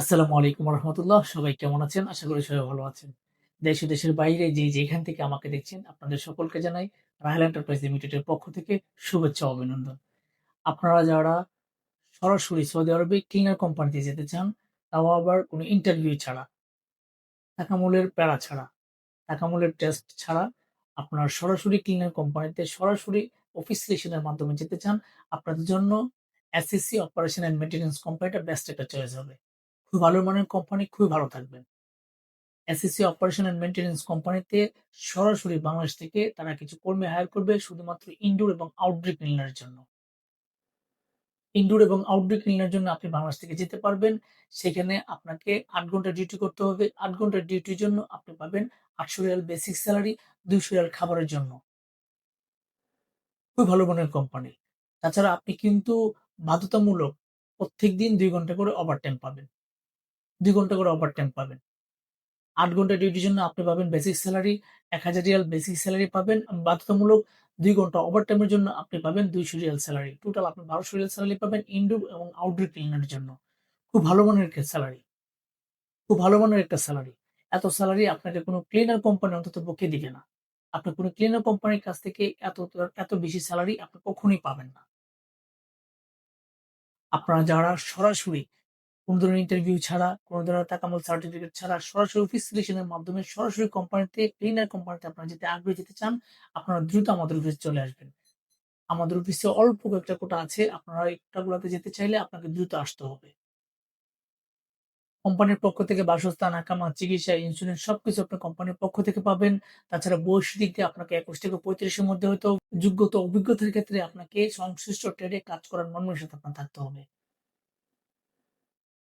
আসসালামু আলাইকুম রহমতুল্লাহ সবাই কেমন আছেন? আশা করি সবাই ভালো আছেন। দেশ দেশের বাইরে যে যেখান থেকে আমাকে দেখছেন, আপনাদের সকলকে জানাই রাহেল এন্টারপ্রাইজ লিমিটেডের পক্ষ থেকে শুভেচ্ছা অভিনন্দন। আপনারা যারা সরাসরি সৌদি আরবে ক্লিনার কোম্পানিতে যেতে চান, তাও আবার কোনো ইন্টারভিউ ছাড়া টাকামূলের প্যারা ছাড়া টাকামূলের টেস্ট ছাড়া আপনার সরাসরি ক্লিনার কোম্পানিতে সরাসরি অফিস সিলেকশনের মাধ্যমে যেতে চান, আপনাদের জন্য এসএসসি অপারেশন অ্যান্ড মেনটেন্যান্স কোম্পানিটা বেস্ট একটা চয়েস হবে। খুব ভালো মানের কোম্পানি খুবই ভালো থাকবেন। এসএসসি অপারেশন অ্যান্ড মেনটেন্যান্স কোম্পানিতে সরাসরি বাংলাদেশ থেকে তারা কিছু কর্মী হায়ার করবে শুধুমাত্র ইনডোর এবং আউটডোর ক্লিনারের জন্য। ইনডোর এবং আউটডোর ক্লিনার জন্য আপনি বাংলাদেশ থেকে যেতে পারবেন। সেখানে আপনাকে আট ঘণ্টা ডিউটি করতে হবে। আট ঘণ্টার ডিউটির জন্য আপনি পাবেন আটশো রিয়াল বেসিক স্যালারি দুইশো রিয়াল খাবারের জন্য। খুবই ভালো মানের কোম্পানি তাছাড়া আপনি কিন্তু বাধ্যতামূলক প্রত্যেক দিন দুই ঘণ্টা করে ওভারটাইম পাবেন। দুই ঘণ্টা করে ওভারটাইম পাবেন। আট ঘণ্টা ডিউটির জন্য আপনি পাবেন বেসিক স্যালারি এক হাজার রিয়াল বেসিক স্যালারি পাবেন। বাধ্যতামূলক দুই ঘণ্টা ওভারটাইমের জন্য আপনি পাবেন দুইশো রিয়াল স্যালারি টোটাল আপনি বারোশো রিয়াল স্যালারি পাবেন ইনডোর এবং আউটডোর ক্লিনারের জন্য। খুব ভালো মানের একটা স্যালারি খুব ভালো মানের একটা স্যালারি এত স্যালারি আপনাকে কোনো ক্লিনার কোম্পানি অন্তত পক্ষে দিবে না। আপনি কোনো ক্লিনার কোম্পানির কাছ থেকে এত এত বেশি স্যালারি আপনি কখনোই পাবেন না। আপনারা যারা সরাসরি কোনো ধরনের ইন্টারভিউ ছাড়া, কোনো ধরনের টাকামূল সার্টিফিকেট ছাড়া সরাসরি অফিস সিলেকশনের মাধ্যমে সরাসরি কোম্পানিতে ক্লিনার কোম্পানিতে আপনারা যেতে আগ্রহী যেতে চান, আপনারা দ্রুত আমাদের অফিসে চলে আসবেন। আমাদের অফিসে অল্প কয়েকটা কোটা আছে, আপনারা এই কোটাগুলোতে যেতে চাইলে আপনাকে দ্রুত আসতে হবে। কোম্পানির পক্ষ থেকে বাসস্থান, আকামা, চিকিৎসা ইন্স্যুরেন্স সবকিছু আপনি কোম্পানির পক্ষ থেকে পাবেন। তাছাড়া বয়স দিক দিয়ে আপনাকে একুশ থেকে পঁয়ত্রিশের মধ্যে হয়তো যোগ্যতা, অভিজ্ঞতার ক্ষেত্রে আপনাকে সংশ্লিষ্ট ট্রেডে কাজ করার মনের সাথে আপনার থাকতে হবে।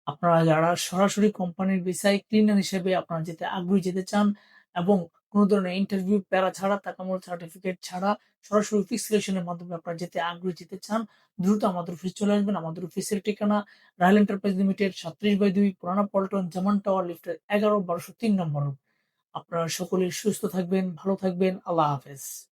আপনারা যারা সরাসরি কোম্পানির ভিসায় ক্লিনার হিসেবে আপনারা যেতে আগ্রহী যেতে চান এবং কোনো ধরনের ইন্টারভিউ প্যারা ছাড়া তাকামূল সার্টিফিকেট ছাড়া সরাসরি অফিস সিলেকশনের মাধ্যমে আপনারা যেতে আগ্রহী যেতে চান, দ্রুত আমাদের অফিস চলে আসবেন। আমাদের অফিসের ঠিকানা রায়ল এন্টারপ্রাইজ লিমিটেড সাত্রিশ বাই দুই, পুরানা পল্টন, জামান টাওয়ার লিফটের এগারো, বারোশো তিন নম্বর আপনারা সকলে সুস্থ থাকবেন, ভালো থাকবেন, আল্লাহ হাফেজ।